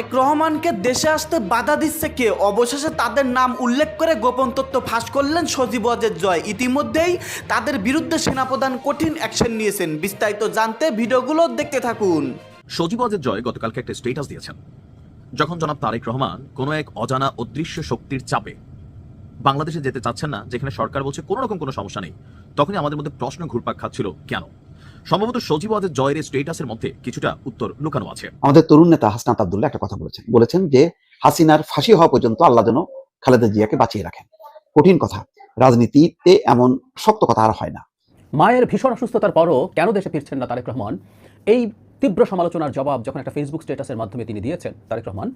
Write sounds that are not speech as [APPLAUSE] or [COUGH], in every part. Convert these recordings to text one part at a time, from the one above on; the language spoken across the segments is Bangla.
তারেক রহমানকে দেশে আসতে বাধা দিচ্ছে কে? অবশেষে তাদের নাম উল্লেখ করে গোপন তথ্য ফাঁস করলেন সজীব ওয়াজেদ জয়। ইতিমধ্যেই তাদের বিরুদ্ধে সেনাপ্রধান কঠিন অ্যাকশন নিয়েছেন। বিস্তারিত জানতে ভিডিওগুলো দেখতে থাকুন। সজীব ওয়াজেদ জয় গতকালকে একটা স্টেটাস দিয়েছেন। যখন জনাব তারেক রহমান কোনো এক অজানা অদৃশ্য শক্তির চাপে বাংলাদেশে যেতে চাচ্ছেন না, যেখানে সরকার বলছে কোনো রকম কোনো সমস্যা নেই, তখনই আমাদের মধ্যে প্রশ্ন ঘুরপাক খাচ্ছিল, কেন? সম্ভবত সজীব ওয়াজেদ জয়ের স্টেটাসের মধ্যে কিছুটা উত্তর লুকানো আছে। আমাদের তরুণ নেতা হাসনাত আবদুল্লাহ একটা কথা বলেছেন। বলেছেন যে হাসিনার ফাঁসি হওয়া পর্যন্ত আল্লাহ যেন খালেদা জিয়াকে বাঁচিয়ে রাখেন। কঠিন কথা রাজনীতিতে এমন শক্ত কথা আর হয় না। মায়ের ভীষণ অসুস্থতার পরও কেন দেশে ফিরছেন না তারেক রহমান? এই তীব্র সমালোচনার জবাব যখন একটা ফেসবুক স্ট্যাটাসের মাধ্যমে তিনি দিয়েছেন তারেক রহমান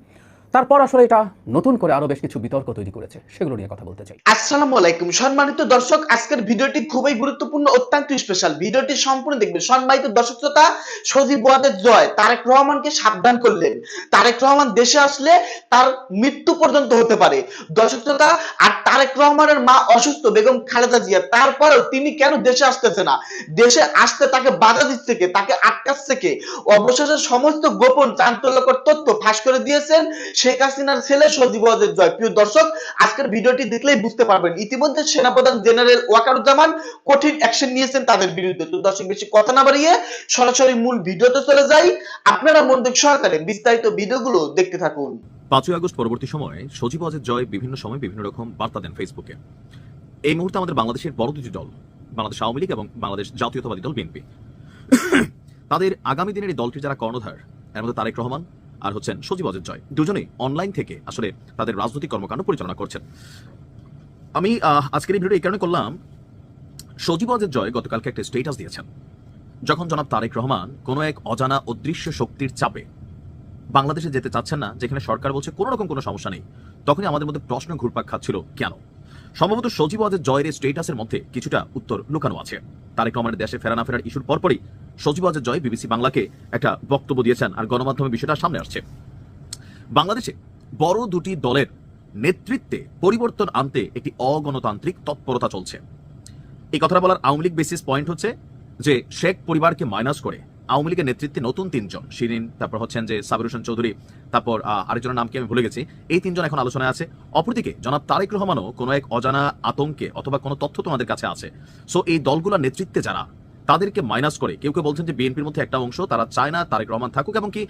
তারপর আসলে এটা নতুন করে আরও বেশ কিছু বিতর্ক তৈরি করেছে, সেগুলো নিয়ে কথা বলতে চাই। আসসালামু আলাইকুম। সম্মানিত দর্শক, আজকের ভিডিওটি খুবই গুরুত্বপূর্ণ, অত্যন্ত স্পেশাল ভিডিওটি সম্পূর্ণ দেখবেন। সম্মানিত দর্শক শ্রোতা, সজীব ওয়াদের জয়। তারেক রহমানকে সাবধান করলেন। তারেক রহমান দেশে আসলে তার মৃত্যু পর্যন্ত হতে পারে। দর্শক শ্রোতা, আর তারেক রহমানের মা অসুস্থ, বেগম খালেদা জিয়া, তারপরেও তিনি কেন দেশে আসতেছে না? দেশে আসতে তাকে বাধা দিচ্ছে কে? তাকে আটকাচ্ছে কে? অবশেষে সমস্ত গোপন চাঞ্চল্যকর তথ্য ফাঁস করে দিয়েছেন। শেখ হাসিনার ছেলে সজীব ওয়াজেদ জয়। প্রিয় দর্শক, আজকের ভিডিওটি দেখলেই বুঝতে পারবেন। ইতিমধ্যে সেনাপ্রধান জেনারেল ওয়াকারুজ্জামান কঠিন অ্যাকশন নিয়েছেন তাদের বিরুদ্ধে। তো দর্শক, বেশি কথা না বাড়িয়ে সরাসরি মূল ভিডিওতে চলে যাই। আপনারা মনোযোগ সহকারে বিস্তারিত ভিডিওগুলো দেখতে থাকুন। পাঁচই আগস্ট পরবর্তী সময়ে সজীব ওয়াজেদ জয় বিভিন্ন সময় বিভিন্ন রকম বার্তা দেন ফেসবুকে এই মুহূর্তে আমাদের বাংলাদেশের বড় দুটি দল, বাংলাদেশ আওয়ামী লীগ এবং বাংলাদেশ জাতীয়তাবাদী দল বিএনপি। তাদের আগামী দিনের এই দলটির যারা কর্ণধার, এর মধ্যে তারেক রহমান আর হচ্ছেন সজীব অজিত জয়। দুজনেই অনলাইন থেকে আসলে তাদের রাজনৈতিক কর্মকাণ্ড পরিচালনা করছেন। আমি আজকের এই ভিডিও এই কারণে করলাম, সজীব অজিত জয় গতকালকে একটা স্টেটাস দিয়েছেন। যখন জনাব তারেক রহমান কোনো এক অজানা অদৃশ্য শক্তির চাপে বাংলাদেশে যেতে চাচ্ছেন না, যেখানে সরকার বলছে কোনো রকম কোনো সমস্যা নেই, তখনই আমাদের মধ্যে প্রশ্ন ঘুরপাক খাচ্ছিল, কেন? সম্ভবত সজীব ওয়াজেদ জয়ের স্টেটাসের মধ্যে কিছুটা উত্তর লুকানো আছে। তারেক রহমানের দেশে ফেরা না ফেরার ইস্যুর পরপরই সজীব ওয়াজেদ জয় বিবিসি বাংলাকে একটা বক্তব্য দিয়েছেন আর গণমাধ্যমে বিষয়টা সামনে আসছে। বাংলাদেশে বড় দুটি দলের নেতৃত্বে পরিবর্তন আনতে একটি অগণতান্ত্রিক তৎপরতা চলছে। এই কথাটা বলার আওয়ামী লীগ বেসিস পয়েন্ট হচ্ছে যে শেখ পরিবারকে মাইনাস করে আওয়ামী লীগের নেতৃত্বে নতুন তিনজন, শিরিন, তারপর হচ্ছেন যে সাবির হোসেন চৌধুরী, তারপর আরেকজনের নাম কি আমি ভুলে গেছি, এই তিনজন এখন আলোচনায় আছে। অপরদিকে জনাব তারেক রহমানও কোনো এক অজানা আতঙ্কে অথবা কোনো তথ্য তোমাদের কাছে আছে। সো এই দলগুলোর নেতৃত্বে যারা তাদেরকে মাইনাস করে। কেউ কেউ বলছেন যে বিএনপির মধ্যে একটা অংশ, তারা চায় না, তারেক রহমান থাকুক এবং কি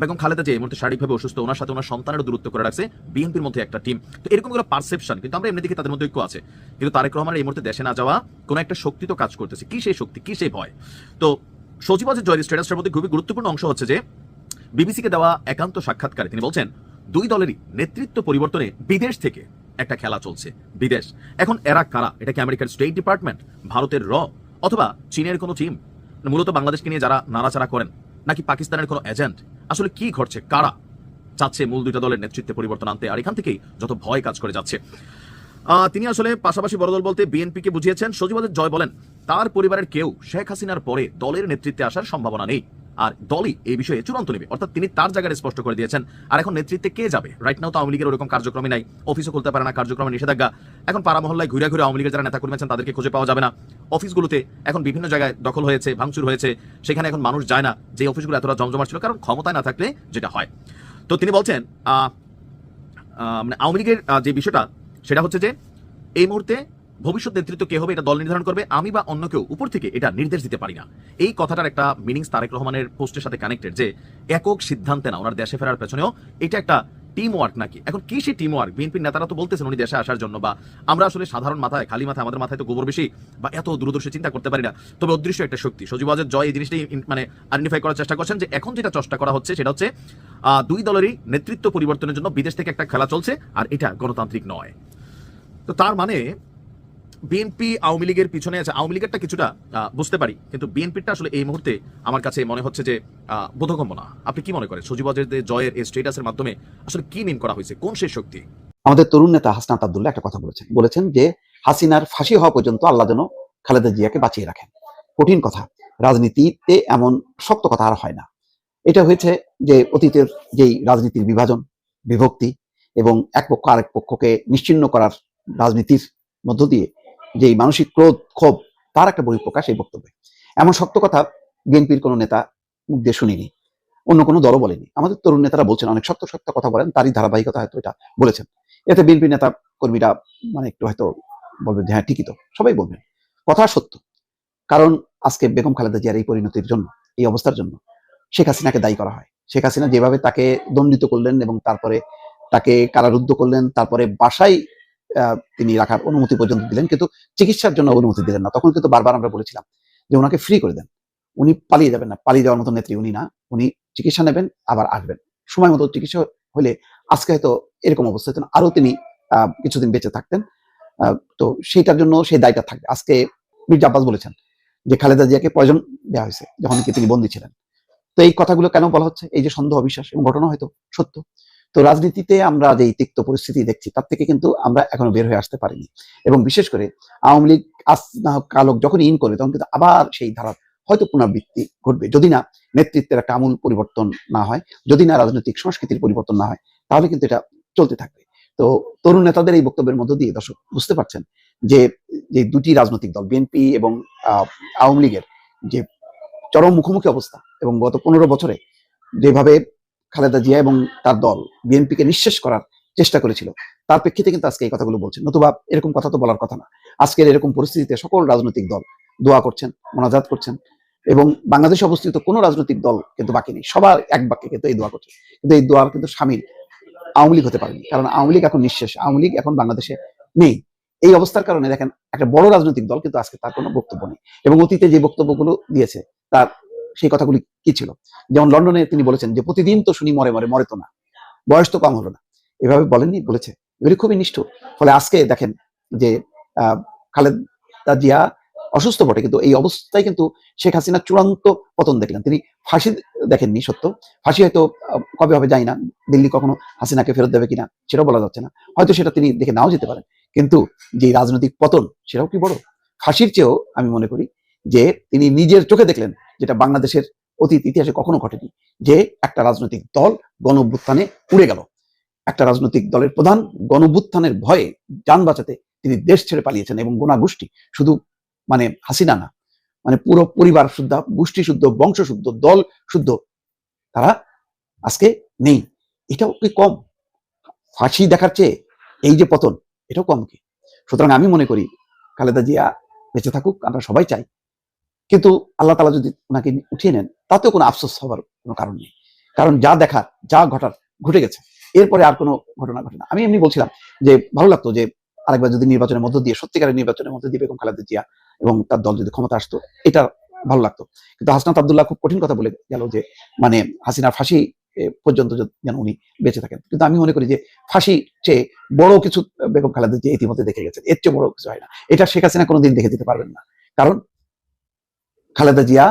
বেগম খালেদা যে এই মুহূর্তে শারীরিকভাবে অসুস্থ, ওনার সাথে ওনার সন্তানের দূরত্ব করে রাখছে বিএনপির মধ্যে একটা টিম তো এরকম করে পারসেপশন কিন্তু আমরা এমনি দেখি তাদের মধ্যে ঐক্য আছে। কিন্তু তারেক রহমানের এই মুহূর্তে দেশে না যাওয়া কোনো একটা শক্তি তো কাজ করতেছে। কি সেই শক্তি, কি সেই ভয়? তো সচিবাজের জয়ের স্ট্যাটাসটার মধ্যে খুবই গুরুত্বপূর্ণ অংশ হচ্ছে যে বিবিসিকে দেওয়া একান্ত সাক্ষাৎকারে তিনি বলছেন, দুই দলেরই নেতৃত্ব পরিবর্তনে বিদেশ থেকে একটা খেলা চলছে। বিদেশ। এখন এরা কারা? এটা কি আমেরিকার স্টেট ডিপার্টমেন্ট ভারতের র অথবা চীনের কোনো টিম মূলত বাংলাদেশকে নিয়ে যারা নাড়াচাড়া করেন, নাকি পাকিস্তানের কোনো এজেন্ট আসলে কি ঘটছে, কারা চাচ্ছে মূল দুইটা দলের নেতৃত্বে পরিবর্তন আনতে, আর এখান থেকেই যত ভয় কাজ করে যাচ্ছে। তিনি আসলে পাশাপাশি বড় দল বলতে বিএনপিকে বুঝিয়েছেন সচিবাদের জয় বলেন, তার পরিবারের কেউ শেখ হাসিনার পরে দলের নেতৃত্বে আসার সম্ভাবনা নেই। আর দলই এই বিষয়ে চূড়ান্ত নেবে। অর্থাৎ তিনি তার জায়গায় স্পষ্ট করে দিয়েছেন, আর এখন নেতৃত্বে কে যাবে? রাইট নাও তো আওয়ামী লীগের ওরকম কার্যক্রমে নাই। অফিসও খুলতে পারে না, কার্যক্রমে নিষেধাজ্ঞা। এখন পাড়া মহল্লায় ঘুরে ঘুরে আওয়ামী লীগের যারা নেতা কর্মী আছেন, তাদেরকে খুঁজে পাওয়া যাবে না। অফিসগুলোতে এখন বিভিন্ন জায়গায় দখল হয়েছে, ভাঙচুর হয়েছে। সেখানে এখন মানুষ যায় না। যে অফিসগুলো এতটা জমজমাট ছিল, কারণ ক্ষমতায় না থাকলে যেটা হয়। তো তিনি বলছেন মানে আওয়ামী লীগের যে বিষয়টা, সেটা হচ্ছে যে, এই মুহূর্তে ভবিষ্যৎ নেতৃত্ব কে হবে এটা দল নির্ধারণ করবে, আমি বা অন্য কেউ, উপর থেকে এটা নির্দেশ দিতে পারি না। এই কথাটার একটা মিনিংস তারেক রহমানের পোস্টের সাথে কানেক্টেড যে, একক সিদ্ধান্তে না, ওনার দেশে ফেরার পেছনেও এটা একটা টিম ওয়ার্ক নাকি? এখন কি সেই টিম ওয়ার্ক বিএনপির নেতারা তো বলতেছেন উনি দেশে আসার জন্য, বা আমরা আসলে সাধারণ মাথায়, খালি মাথায়, আমাদের মাথায় তো গোবর বেশি, বা এত দূরদর্শী চিন্তা করতে পারি না। তবে অদৃশ্য একটা শক্তি সজীবাজের জয় এই জিনিসটাই ইন- মানে আইডেন্টিফাই করার চেষ্টা করছেন যে, এখন যেটা চেষ্টা করা হচ্ছে সেটা হচ্ছে দুই দলেরই নেতৃত্ব পরিবর্তনের জন্য বিদেশ থেকে একটা খেলা চলছে, আর এটা গণতান্ত্রিক নয়। তো তার মানে বিএনপি আওয়ামী লীগের পিছনে আছে। আওয়ামী লীগেরটা কিছুটা বুঝতে পারি। কিন্তু বিএনপিটা আসলে এই মুহূর্তে আমার কাছে মনে হচ্ছে যে বোধগম্য না। আপনি কি মনে করেন? সজীবাজের যে জয়ের এই স্টেটাসের মাধ্যমে আসলে কি মিন করা হয়েছে? কোন সেই শক্তি? আমাদের তরুণ নেতা হাসনাত আবদুল্লাহ একটা কথা বলেছেন। বলেছেন যে, হাসিনার ফাঁসি হওয়া পর্যন্ত আল্লাহ যেন খালেদা জিয়াকে বাঁচিয়ে রাখেন। কঠিন কথা। রাজনীতিতে এমন শক্ত কথা আর হয় না। এটা হয়েছে যে, অতীতের যেই রাজনীতির বিভাজন, বিভক্তি এবং এক পক্ষ আরেক পক্ষকে নিশ্চিন্ন করার রাজনীতির মধ্য দিয়ে যেই মানসিক ক্রোধ, ক্ষোভ, তার একটা বহিঃপ্রকাশ এই বক্তব্যে। এমন শক্ত কথা বিএনপির কোনো নেতা মুখ দিয়ে শুনিনি, অন্য কোনো দলও বলেনি। আমাদের তরুণ নেতারা বলছেন, অনেক শক্ত শক্ত কথা বলেন, তারই ধারাবাহিকতা হয়তো এটা বলেছেন। এতে বিএনপি নেতা কর্মীরা মানে একটু হয়তো বলবেন যে হ্যাঁ ঠিকই তো, সবাই বলবেন। কথা সত্য, কারণ আজকে বেগম খালেদা জিয়ার এই পরিণতির জন্য, এই অবস্থার জন্য শেখ হাসিনাকে দায়ী করা হয়। শেখ হাসিনা যেভাবে তাকে দণ্ডিত করলেন এবং তারপরে তাকে কারারুদ্ধ করলেন, তারপরে বাসায় তিনি রাখার অনুমতি পর্যন্ত দিলেন, কিন্তু চিকিৎসার জন্য অনুমতি দিলেন না। তখন কিন্তু বারবার আমরা বলেছিলাম যে ওনাকে ফ্রি করে দেন। উনি পালিয়ে যাবেন না, পালিয়ে যাওয়ার মতো নেত্রী উনি না। উনি চিকিৎসা নেবেন, আবার আসবেন। সময় মতো চিকিৎসা হলে আজকে হয়তো এরকম অবস্থা হতো না। আরও তিনি কিছুদিন বেঁচে থাকতেন। তো সেইটার জন্য সেই দায়টা থাকবে আজকে মির্জা আব্বাস বলেছেন যে খালেদা জিয়াকে পয়জন দেওয়া হয়েছে, যখন কি তিনি বন্দী ছিলেন। তো এই কথাগুলো কেন বলা হচ্ছে? এই যে সন্দেহ, অবিশ্বাস এবং ঘটনা হয়তো সত্য। তো রাজনীতিতে আমরা যে তিক্ত পরিস্থিতি দেখছি, তার থেকে কিন্তু আমরা এখনও বের হয়ে আসতে পারিনি। এবং বিশেষ করে আওয়ামী লীগ আজ না হোক কালক যখন ইন করে, তখন কিন্তু আবার সেই ধারা হয়তো পুনরাবৃত্তি ঘটবে। যদি না নেতৃত্বের একটা আমূল পরিবর্তন না হয়, যদি না রাজনৈতিক সংস্কৃতির পরিবর্তন না হয়, তাহলে কিন্তু এটা চলতে থাকবে। তো তরুণ নেতাদের এই বক্তব্যের মধ্য দিয়ে দর্শক বুঝতে পারছেন যে যে দুটি রাজনৈতিক দল, বিএনপি এবং আওয়ামী লীগের যে চরম মুখোমুখি অবস্থা এবং গত পনেরো বছরে যেভাবে খালেদা জিয়া এবং তার দল বিএনপিকে নিঃশেষ করার চেষ্টা করেছিল। তার প্রেক্ষিতে কিন্তু আজকে এই কথাগুলো বলছেন। নতুবা এরকম কথা তো বলার কথা না। আজকের এরকম পরিস্থিতিতে সকল রাজনৈতিক দল দোয়া করছেন, মোনাজাত করছেন এবং বাংলাদেশে অবস্থিত কোনো রাজনৈতিক দল কিন্তু বাকি নেই। সবার এক বাক্যে কিন্তু এই দোয়া করছে। কিন্তু এই দোয়ার কিন্তু সামিল আওয়ামী লীগ হতে পারেনি। কারণ আওয়ামী লীগ এখন নিঃশেষ। আওয়ামী লীগ এখন বাংলাদেশে নেই। এই অবস্থার কারণে দেখেন একটা বড় রাজনৈতিক দল কিন্তু আজকে তার কোনো বক্তব্য নেই। এবং অতীতে যে বক্তব্যগুলো দিয়েছে, তার সেই কথাগুলি কি ছিল? যেমন লন্ডনে তিনি বলেছেন যে, প্রতিদিন তো শুনি মরে মরে মরে তো না। বয়স তো কম হলো না। এভাবে বলেননি, বলেছে। এগুলি খুবই নিষ্ঠুর। ফলে আজকে দেখেন যে খালেদা জিয়া অসুস্থ বটে, কিন্তু এই অবস্থায় কিন্তু শেখ হাসিনা চূড়ান্ত পতন দেখলেন। তিনি ফাঁসি দেখেননি, সত্য। ফাঁসি হয়তো কবে হবে যাই না। দিল্লি কখনো হাসিনাকে ফেরত দেবে কিনা, সেটাও বলা যাচ্ছে না। হয়তো সেটা তিনি দেখে নাও যেতে পারেন। কিন্তু যে রাজনৈতিক পতন, সেটাও কি বড়? ফাঁসির চেয়েও আমি মনে করি যে, তিনি নিজের চোখে দেখলেন যেটা বাংলাদেশের অতীত ইতিহাসে কখনো ঘটেনি, যে একটা রাজনৈতিক দল গণ উড়ে গেল। একটা রাজনৈতিক দলের প্রধান গণ ভয়ে যান বাঁচাতে তিনি দেশ ছেড়ে পালিয়েছেন এবং গোনা গোষ্ঠী শুধু মানে হাসিনা না মানে পুরো পরিবার শুদ্ধ, গোষ্ঠী শুদ্ধ, বংশ শুদ্ধ, দল শুদ্ধ তারা আজকে নেই। এটাও কি কম? ফাঁসি দেখার চেয়ে এই যে পতন, এটাও কম কি? সুতরাং আমি মনে করি, খালেদা জিয়া বেঁচে থাকুক, আমরা সবাই চাই কিন্তু আল্লাহ তালা যদি ওনাকে উঠিয়ে নেন, তাতেও কোনো আফসোস হবার কোনো কারণ নেই। কারণ যা দেখার যা ঘটার, ঘটে গেছে। এরপরে আর কোনো ঘটনা ঘটে না। আমি এমনি বলছিলাম যে, ভালো লাগতো যে, আরেকবার যদি নির্বাচনের মধ্য দিয়ে, সত্যিকারের নির্বাচনের মধ্য দিয়ে বেগম খালেদা জিয়া এবং তার দল যদি ক্ষমতা আসতো, এটা ভালো লাগতো। কিন্তু হাসনাত আবদুল্লাহ খুব কঠিন কথা বলে গেল যে মানে হাসিনার ফাঁসি পর্যন্ত যেন উনি বেঁচে থাকেন। কিন্তু আমি মনে করি যে, ফাঁসি চেয়ে বড় কিছু বেগম খালেদা জিয়া ইতিমধ্যে দেখে গেছেন। এর চেয়ে বড় কিছু হয় না। এটা শেখ হাসিনা কোনোদিন দেখে দিতে পারবেন না। কারণ খালেদা জিয়া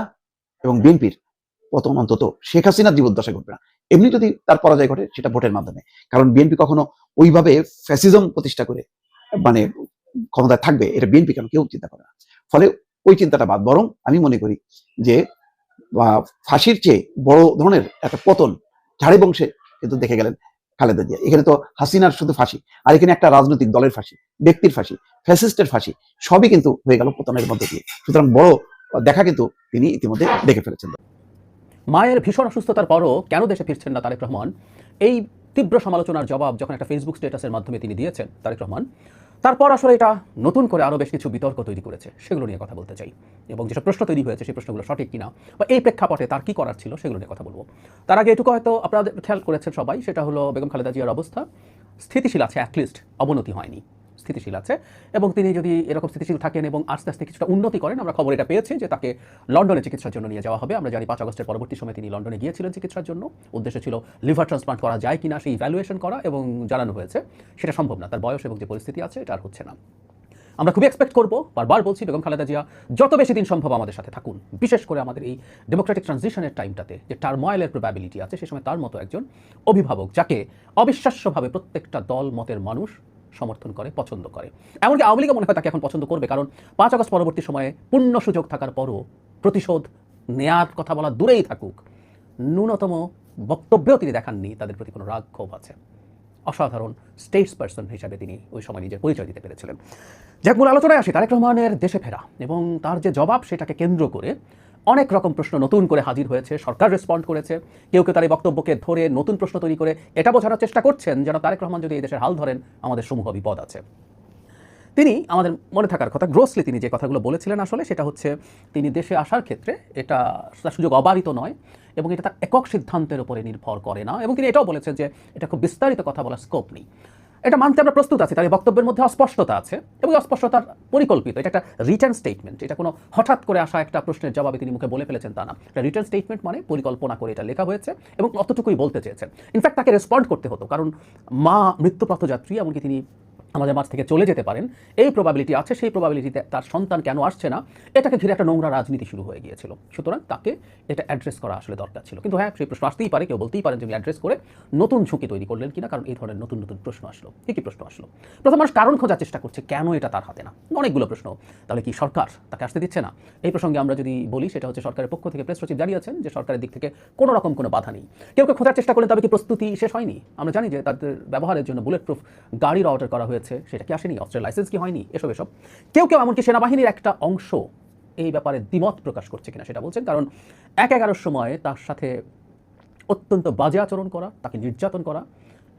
এবং বিএনপির পতন অন্তত শেখ হাসিনার জীবদ্দশায় ঘটবে না। এমনি যদি তার পরাজয় ঘটে, সেটা ভোটের মাধ্যমে। কারণ বিএনপি কখনো ওইভাবে ফ্যাসিজম প্রতিষ্ঠা করে মানে ক্ষমতায় থাকবে, এটা বিএনপি কেন? কেউ চিন্তা করে না। ফলে ওই চিন্তাটা বাদ। বরং আমি মনে করি যে ফাঁসির চেয়ে বড় ধরনের একটা পতন ঝাড়ি বংশে কিন্তু দেখে গেলেন খালেদা জিয়া। এখানে তো হাসিনার শুধু ফাঁসি, আর এখানে একটা রাজনৈতিক দলের ফাঁসি, ব্যক্তির ফাঁসি, ফ্যাসিস্টের ফাঁসি, সবই কিন্তু হয়ে গেল পতনের মধ্যে দিয়ে। সুতরাং বড় দেখা কিন্তু তিনি ইতিমধ্যে দেখে ফেলেছেন। মায়ের ভীষণ অসুস্থতার পরও কেন দেশে ফিরছেন না তারেক রহমান? এই তীব্র সমালোচনার জবাব যখন একটা ফেসবুক স্ট্যাটাসের মাধ্যমে তিনি দিয়েছেন তারেক রহমান, তারপর আসলে এটা নতুন করে আরও বেশ কিছু বিতর্ক তৈরি করেছে। সেগুলো নিয়ে কথা বলতে চাই। এবং যেসব প্রশ্ন তৈরি হয়েছে সেই প্রশ্নগুলো সঠিক কিনা বা এই প্রেক্ষাপটে তার কি করার ছিল সেগুলো নিয়ে কথা বলব। তার আগে এটুকু হয়তো আপনারা খেয়াল করেছেন সবাই, সেটা হলো বেগম খালেদা জিয়ার অবস্থা। স্থিতিশীল আছে অ্যাটলিস্ট অবনতি হয়নি। স্থিতিশীল আছে এবং তিনি যদি এরকম স্থিতিশীল থাকেন এবং আস্তে আস্তে কিছুটা উন্নতি করেন, আমরা খবর এটা পেয়েছি যে তাকে লন্ডনে চিকিৎসার জন্য নিয়ে যাওয়া হবে। আমরা জানি পাঁচ আগস্টের পরবর্তী সময় তিনি লন্ডনে গিয়েছিলেন চিকিৎসার জন্য। উদ্দেশ্য ছিল লিভার ট্রান্সপ্লান্ট করা যায় কিনা সেই ইভ্যালুয়েশন করা এবং জানানো হয়েছে। সেটা সম্ভব না, তার বয়স এবং যে পরিস্থিতি আছে এটা আর হচ্ছে না। আমরা খুবই এক্সপেক্ট করব, বারবার বলছি, বেগম খালেদা জিয়া, যত বেশি দিন সম্ভব আমাদের সাথে থাকুন। বিশেষ করে আমাদের এই ডেমোক্রেটিক ট্রানজিশনের টাইমটাতে যে টার্ময়েলের প্রবাবিলিটি আছে, সে সময় তার মতো একজন অভিভাবক, যাকে অবিশ্বাস্যভাবে প্রত্যেকটা দল, মতের মানুষ সমর্থন করে, পছন্দ করে। এমনকি আওয়ামী লীগও মনে হয় তাকে এখন পছন্দ করবে, কারণ পাঁচ আগস্ট পরবর্তী সময়ে পূর্ণ সুযোগ থাকার পরও প্রতিশোধ নেয়ার কথা বলা দূরেই থাকুক। ন্যূনতম বক্তব্যেও তিনি দেখাননি তাদের প্রতি কোনো রাগ ক্ষোভ আছে। অসাধারণ স্টেটস পার্সন হিসাবে তিনি ওই সময় নিজের পরিচয় দিতে পেরেছিলেন। যাক, মূল আলোচনায় আসি। তারেক রহমানের দেশে ফেরা এবং তার যে জবাব সেটাকে কেন্দ্র করে অনেক রকম প্রশ্ন নতুন করে হাজির হয়েছে, সরকার রেসপন্ড করেছে। কেউ কেউ তার এই বক্তব্যকে ধরে নতুন প্রশ্ন তৈরি করে এটা বোঝানোর চেষ্টা করছেন যেন তারেক রহমান যদি এই দেশের হাল ধরেন, আমাদের সমূহ বিপদ আছে। তিনি আমাদের মনে থাকার কথা গ্রোসলি তিনি যে কথাগুলো বলেছিলেন আসলে সেটা হচ্ছে তিনি দেশে আসার ক্ষেত্রে এটা তার সুযোগ অবারিত নয় এবং এটা তার একক সিদ্ধান্তের উপরে নির্ভর করে না এবং তিনি এটাও বলেছেন যে এটা খুব বিস্তারিত কথা বলার স্কোপ নেই। এটা মানতে আমরা প্রস্তুত আছি, তার এই বক্তব্যের মধ্যে অস্পষ্টতা আছে এবং অস্পষ্টতার পরিকল্পিত, এটা একটা রিটার্ন স্টেটমেন্ট এটা কোনো হঠাৎ করে আসা একটা প্রশ্নের জবাবে তিনি মুখে বলে ফেলেছেন তা না। এটা রিটার্ন স্টেটমেন্ট মানে পরিকল্পনা করে এটা লেখা হয়েছে এবং অতটুকুই বলতে চেয়েছেন। ইনফ্যাক্ট তাকে রেসপন্ড করতে হতো, কারণ মা মৃত্যুপ্রাপ্ত যাত্রী এমনকি তিনি আমাদের মাঝ থেকে চলে যেতে পারেন। এই প্রবাবিলিটি আছে, সেই প্রবাবিলিটিতে তার সন্তান কেন আসছে না, এটাকে ঘিরে একটা নোংরা রাজনীতি শুরু হয়ে গিয়েছিল। সুতরাং তাকে এটা অ্যাড্রেস করা আসলে দরকার ছিল। কিন্তু হ্যাঁ সেই প্রশ্ন আসতেই পারে, কেউ বলতেই পারেন যে অ্যাড্রেস করে নতুন ঝুঁকি তৈরি করলেন কিনা, কারণ এই ধরনের নতুন নতুন প্রশ্ন আসলো। কী কী প্রশ্ন আসলো? প্রথম মানুষ কারণ খোঁজার চেষ্টা করছে, কেন এটা তার হাতে না? অনেকগুলো প্রশ্ন। তাহলে কি সরকার তাকে আসতে দিচ্ছে না? এই প্রসঙ্গে আমরা যদি বলি, সেটা হচ্ছে সরকারের পক্ষ থেকে প্রেস সচিব জানিয়েছেন যে সরকারের দিক থেকে কোনো রকম কোনো বাধা নেই। কেউ কেউ খোঁজার চেষ্টা করলেন, তবে কি প্রস্তুতি শেষ হয়নি? আমরা জানি যে তাদের ব্যবহারের জন্য বুলেট প্রুফ গাড়ির অর্ডার করা হয়েছে। সেটা কি আসেনি? অস্ত্রের লাইসেন্স কি হয়নি? এসব এসব। কেউ কেউ এমনকি সেনাবাহিনীর একটা অংশ এই ব্যাপারে দ্বিমত প্রকাশ করছে কিনা সেটা বলছেন, কারণ এক এগারোর সময় তার সাথে অত্যন্ত বাজে আচরণ করা, তাকে নির্যাতন করা,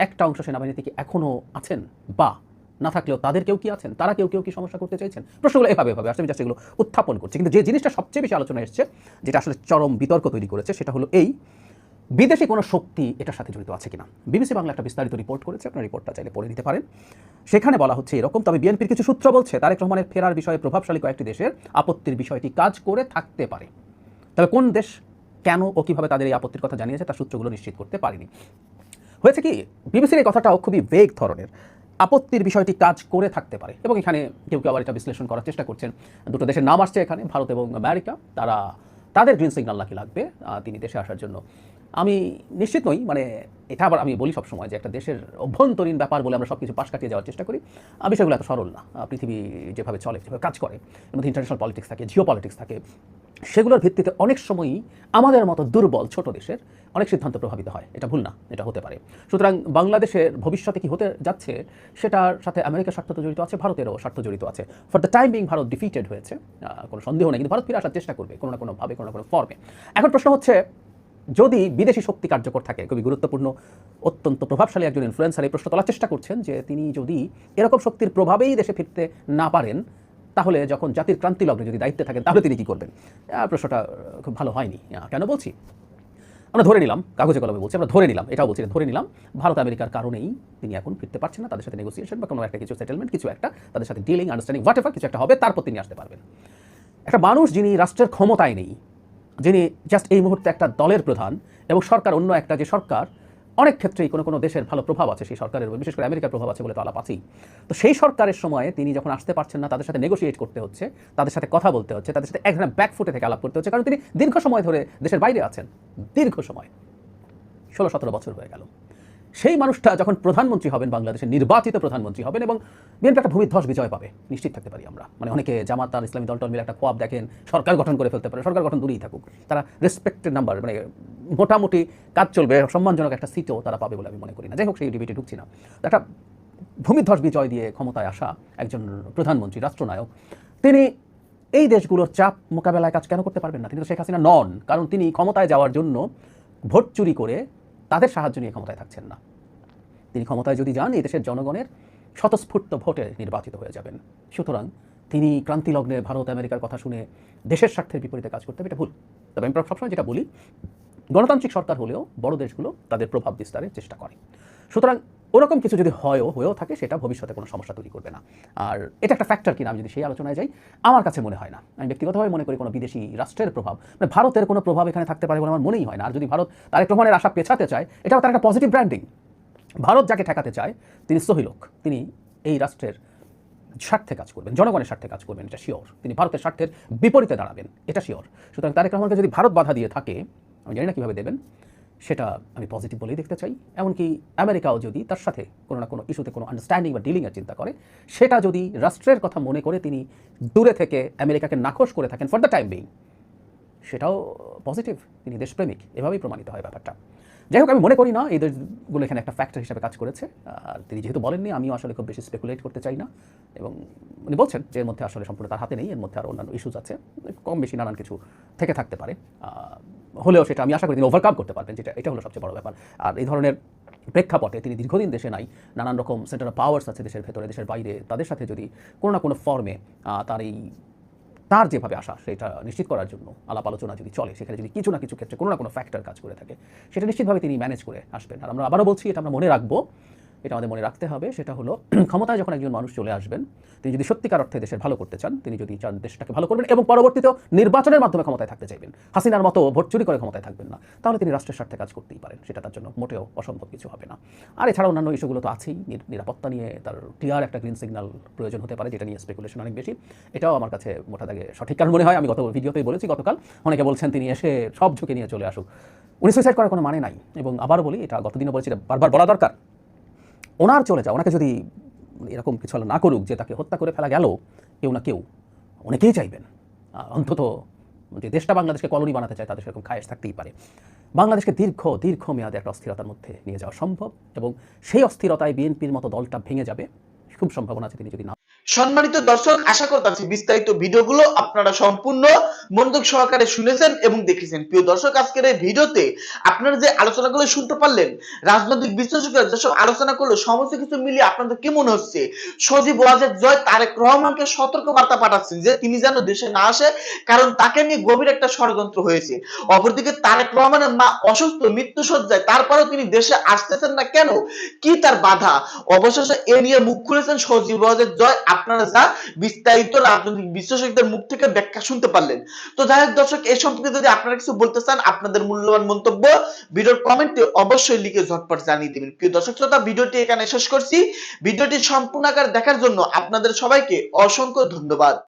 একটা অংশ সেনাবাহিনী থেকে এখনও আছেন বা না থাকলেও তাদের কেউ কি আছেন? তারা কেউ কেউ কি সমস্যা করতে চাইছেন? প্রশ্নগুলো এভাবে এভাবে আসলে আমি এগুলো উত্থাপন করছি। কিন্তু যে জিনিসটা সবচেয়ে বেশি আলোচনা এসছে, যেটা আসলে চরম বিতর্ক তৈরি করেছে, সেটা হলো এই বিদেশি কোনো শক্তি এটার সাথে জড়িত আছে কিনা? বিবিসি বাংলা একটা বিস্তারিত রিপোর্ট করেছে, আপনার রিপোর্টটা চাইলে পড়ে নিতে পারেন। সেখানে বলা হচ্ছে এরকম, তবে বিএনপির কিছু সূত্র বলছে তারেক রহমানের ফেরার বিষয়ে প্রভাবশালী কয়েকটি দেশের আপত্তির বিষয়টি কাজ করে থাকতে পারে। তবে কোন দেশ, কেন ও কীভাবে তাদের এই আপত্তির কথা জানিয়েছে তার সূত্রগুলো নিশ্চিত করতে পারেনি। হয়েছে কি, বিবিসির এই কথাটাও খুবই বেগ ধরনের। আপত্তির বিষয়টি কাজ করে থাকতে পারে। এবং এখানে কেউ কেউ আবার এটা বিশ্লেষণ করার চেষ্টা করছেন। দুটো দেশের নাম আসছে এখানে, ভারত এবং আমেরিকা। তারা, তাদের গ্রিন সিগন্যাল নাকি লাগবে তিনি দেশে আসার জন্য আমি নিশ্চিত নই মানে এটা আবার আমি বলি সবসময় যে একটা দেশের অভ্যন্তরীণ ব্যাপার বলে আমরা সব কিছু পাশ কাটিয়ে যাওয়ার চেষ্টা করি। বিষয়গুলো এত সরল না। পৃথিবী যেভাবে চলে, যেভাবে কাজ করে, এর মধ্যে ইন্টারন্যাশনাল পলিটিক্স থাকে জিও পলিটিক্স থাকে, সেগুলোর ভিত্তিতে অনেক সময়ই আমাদের মতো দুর্বল ছোট দেশের অনেক সিদ্ধান্ত প্রভাবিত হয়। এটা ভুল না, এটা হতে পারে। সুতরাং বাংলাদেশের ভবিষ্যতে কি হতে যাচ্ছে, সেটার সাথে আমেরিকার স্বার্থ তো জড়িত আছে, ভারতেরও স্বার্থ জড়িত আছে। For the time being Bharat defeated হয়েছে। কোনো সন্দেহ নেই, কিন্তু ভারত ফিরে আসার চেষ্টা করবে, কোনো না কোনোভাবে, কোনো না কোনো ফর্মে এখন প্রশ্ন হচ্ছে যদি বিদেশি শক্তি কার্যকর থাকে, খুবই গুরুত্বপূর্ণ, অত্যন্ত প্রভাবশালী একজন ইনফ্লুয়েন্সার এই প্রশ্ন তোলার চেষ্টা করছেন যে তিনি যদি এরকম শক্তির প্রভাবেই দেশে ফিরতে না পারেন, তাহলে যখন জাতির ক্রান্তি লগ্নে যদি দায়িত্বে থাকেন, তাহলে তিনি কি করবেন? প্রশ্নটা খুব ভালো হয়নি। কেন বলছি? আমরা ধরে নিলাম, কাগজে কলমে বলছি, আমরা ধরে নিলাম, এটাও বলছি ধরে নিলাম, ভারত আমেরিকার কারণেই তিনি এখন ফিরতে পারছেন না, তাদের সাথে নেগোসিয়েশন বা কোনো একটা কিছু সেটেলমেন্ট কিছু একটা, তাদের সাথে ডিলিং আন্ডারস্ট্যান্ডিং হোয়াট কিছু একটা হবে, তারপর তিনি আসতে পারবেন। একটা মানুষ যিনি রাষ্ট্রের ক্ষমতায় নেই যিনি জাস্ট এই মুহূর্তে একটা দলের প্রধান এবং সরকার অন্য একটা যে সরকার, অনেক ক্ষেত্রেই কোনো কোনো দেশের ভালো প্রভাব আছে সেই সরকারের বিশেষ করে আমেরিকার প্রভাব আছে বলে তো আলাপ আছেই। তো সেই সরকারের সময়ে তিনি যখন আসতে পারছেন না, তাদের সাথে নেগোসিয়েট করতে হচ্ছে, তাদের সাথে কথা বলতে হচ্ছে, তাদের সাথে এক ধরনের ব্যাকফুটে থেকে আলাপ করতে হচ্ছে, কারণ তিনি দীর্ঘ সময় ধরে দেশের বাইরে আছেন। দীর্ঘ সময়। ষোলো সতেরো বছর হয়ে গেল। সেই মানুষটা যখন প্রধানমন্ত্রী হবেন বাংলাদেশের নির্বাচিত প্রধানমন্ত্রী হবেন এবং বিএনপি একটা ভূমিধ্বস বিজয় পাবে, নিশ্চিত থাকতে পারি আমরা। মানে অনেকে জামাত আর ইসলামী দলটল মিলে একটা কোয়াব দেখেন, সরকার গঠন করে ফেলতে পারে, সরকার গঠন দূরেই থাকুক। তারা রেসপেক্টেড নাম্বার মানে মোটামুটি কাজ চলবে, সম্মানজনক একটা সিটও তারা পাবে বলে আমি মনে করি না। যাই হোক, সেই ডিবেটে ঢুকছি না। একটা ভূমিধ্বস বিজয় দিয়ে ক্ষমতায় আসা একজন প্রধানমন্ত্রী, রাষ্ট্রনায়ক, তিনি এই দেশগুলোর চাপ মোকাবেলায় কাজ কেন করতে পারবেন না? তিনি তো শেখ হাসিনা নন, কারণ তিনি ক্ষমতায় যাওয়ার জন্য ভোট চুরি করে তাদের সাহায্য নিয়ে ক্ষমতায় থাকছেন না। তিনি ক্ষমতায় যদি যান, এই দেশের জনগণের স্বতঃস্ফূর্ত ভোটে নির্বাচিত হয়ে যাবেন। সুতরাং তিনি ক্রান্তিলগ্নে ভারত, আমেরিকার কথা শুনে দেশের স্বার্থের বিপরীতে কাজ করতে এটা ভুল। তবে আমি সবসময় যেটা বলি, গণতান্ত্রিক সরকার হলেও বড় দেশগুলো তাদের প্রভাব বিস্তারের চেষ্টা করে। সুতরাং ওরকম কিছু যদি হয়ও হয়েও থাকে, সেটা ভবিষ্যতে কোনো সমস্যা তৈরি করবে না। আর এটা একটা ফ্যাক্টর কিনা আমি যদি সেই আলোচনায় যাই, আমার কাছে মনে হয় না। আমি ব্যক্তিগতভাবে মনে করি কোনো বিদেশি রাষ্ট্রের প্রভাব মানে ভারতের কোনো প্রভাব এখানে থাকতে পারে বলে আমার মনেই হয় না। আর যদি ভারত তারেক রহমানের আশা পেছাতে চায় এটাও তার একটা পজিটিভ ব্র্যান্ডিং ভারত যাকে ঠেকাতে চায়, তিনি সহিলোক তিনি এই রাষ্ট্রের স্বার্থে কাজ করবেন, জনগণের স্বার্থে কাজ করবেন, এটা শিওর তিনি ভারতের স্বার্থের বিপরীতে দাঁড়াবেন, এটা শিওর সুতরাং তারেক রহমানকে যদি ভারত বাধা দিয়ে থাকে, আমি জানি না কীভাবে দেবেন সেটা আমি পজিটিভ বলেই দেখতে চাই। এমনকি আমেরিকাও যদি তার সাথে কোনো না কোনো ইস্যুতে কোনো আন্ডারস্ট্যান্ডিং বা ডিলিংয়ের চিন্তা করে, সেটা যদি রাষ্ট্রের কথা মনে করে তিনি দূরে থেকে আমেরিকাকে নাকশ করে থাকেন ফর দ্য টাইম বিং সেটাও পজিটিভ তিনি দেশপ্রেমিক। এভাবেই প্রমাণিত হয় ব্যাপারটা। যাই হোক, আমি মনে করি না এই দেশগুলো এখানে একটা ফ্যাক্টর হিসেবে কাজ করেছে। আর তিনি যেহেতু বলেননি, আমিও আসলে খুব বেশি স্পেকুলেট করতে চাই না। এবং উনি বলছেন যে এর মধ্যে আসলে সম্পূর্ণ তার হাতে নেই, এর মধ্যে আরও অন্যান্য ইস্যুস আছে। কম বেশি নানান কিছু থেকে থাকতে পারে। হলেও সেটা আমি আশা করি তিনি ওভারকাম করতে পারবেন, যেটা, এটা হলো সবচেয়ে বড় ব্যাপার। আর এই ধরনের প্রেক্ষাপটে তিনি দীর্ঘদিন দেশে নাই, নানান রকম সেন্টার অফ পাওয়ার্স আছে দেশের ভেতরে, দেশের বাইরে, তাদের সাথে যদি কোনো না কোনো ফর্মে তার এই, তার যেভাবে আসা সেটা নিশ্চিত করার জন্য আলাপ আলোচনা যদি চলে, সেখানে যদি কিছু না কিছু ক্ষেত্রে কোনো না কোনো ফ্যাক্টর কাজ করে থাকে, সেটা নিশ্চিতভাবে তিনি ম্যানেজ করে আসবেন। আর আমরা আবারও বলছি, এটা আমরা মনে রাখব এটা আমাদের মনে রাখতে হবে। সেটা হলো, [CLEARS THROAT] ক্ষমতায় যখন একজন মানুষ চলে আসবেন, তিনি যদি সত্যিকার অর্থে দেশের ভালো করতে চান, তিনি যদি চান দেশটাকে ভালো করবেন এবং পরবর্তীতেও নির্বাচনের মাধ্যমে ক্ষমতায় থাকতে চাইবেন, হাসিনার মতো ভোট চুরি করে ক্ষমতায় থাকবেন না, তাহলে তিনি রাষ্ট্রের স্বার্থে কাজ করতেই পারেন। সেটা তার জন্য মোটেও অসম্ভব কিছু হবে না। আর এছাড়া অন্যান্য ইস্যুগুলো তো আছেই, নির- নিরাপত্তা নিয়ে তার ক্লিয়ার একটা গ্রিন সিগন্যাল প্রয়োজন হতে পারে, যেটা নিয়ে স্পেকুলেশন অনেক বেশি। এটাও আমার কাছে মোটা দাগে সঠিক কারণ মনে হয়। আমি গত ভিডিওতেই বলেছি, গতকাল অনেকে বলছেন তিনি এসে সব ঝুঁকে নিয়ে চলে আসুক। উনি সুইসাইড করার কোনো মানে নাই। এবং আবার বলি, এটা গতদিনও বলেছি বারবার বলা দরকার। ওনার চলে যাও, ওনাকে যদি এরকম কিছু না করুক যে তাকে হত্যা করে ফেলা গেল, কেউ না কেউ অনেকেই চাইবেন। অন্তত যে দেশটা বাংলাদেশকে কলোনি বানাতে চায়, তাদের সেরকম খায়েশ থাকতেই পারে। বাংলাদেশকে দীর্ঘ দীর্ঘ মেয়াদে একটা অস্থিরতার মধ্যে নিয়ে যাওয়া সম্ভব এবং সেই অস্থিরতায় বিএনপির মতো দলটা ভেঙে যাবে, খুব সম্ভাবনা আছে তিনি যদি না সম্মানিত দর্শক, আশা করতেছি বিস্তারিত ভিডিওগুলো আপনারা সম্পূর্ণ মনোযোগ সহকারে শুনেছেন এবং দেখেছেন। প্রিয় দর্শক, আজকের এই ভিডিওতে আপনারা যে আলোচনাগুলো শুনতে পারলেন, রাজনৈতিক বিশ্লেষকরা যেসব আলোচনা করল, সমস্ত কিছু মিলিয়ে আপনাদের কি মনে হচ্ছে? সজীব ওয়াজেদ জয় তারেক রহমানকে সতর্ক বার্তা পাঠাচ্ছেন যে তিনি যেন দেশে না আসে, কারণ তাকে নিয়ে গভীর একটা ষড়যন্ত্র হয়েছে। অপরদিকে তারেক রহমানের মা অসুস্থ মৃত্যু সজ্জায় তারপরেও তিনি দেশে আসতেছেন না কেন? কি তার বাধা? অবশেষে এ নিয়ে মুখ খুলেছেন সজীব ওয়াজেদ জয়। আপনারা যা বিস্তারিত রাজনৈতিক বিশ্লেষকদের মুখ থেকে ব্যাখ্যা শুনতে পারলেন। তো যাই হোক দর্শক এই সম্পর্কে যদি আপনারা কিছু বলতে চান, আপনাদের মূল্যবান মন্তব্য ভিডিওর কমেন্টে অবশ্যই লিখে ঝটপট জানিয়ে দেবেন। প্রিয় দর্শক শ্রোতা, ভিডিওটি এখানে শেষ করছি। ভিডিওটি সম্পূর্ণ আকার দেখার জন্য আপনাদের সবাইকে অসংখ্য ধন্যবাদ।